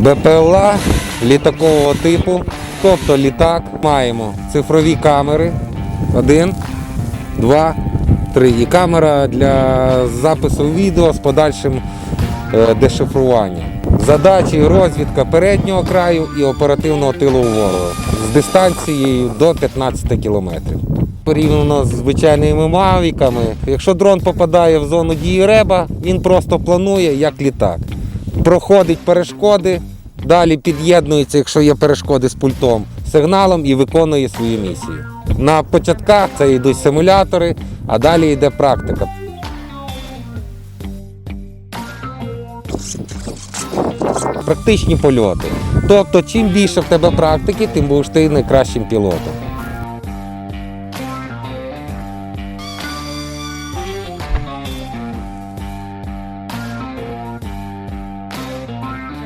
БПЛА літакового типу, тобто літак. Маємо цифрові камери. Один, два, три. І камера для запису відео з подальшим е, дешифруванням. Задачі розвідка переднього краю і оперативного тилу ворога з дистанцією до 15 кілометрів. Порівняно з звичайними мавіками, якщо дрон попадає в зону дії реба, він просто планує як літак. Проходить перешкоди, далі під'єднується, якщо є перешкоди з пультом, сигналом і виконує свою місію. На початках це йдуть симулятори, а далі йде практика. Практичні польоти. Тобто, чим більше в тебе практики, тим будеш ти найкращим пілотом.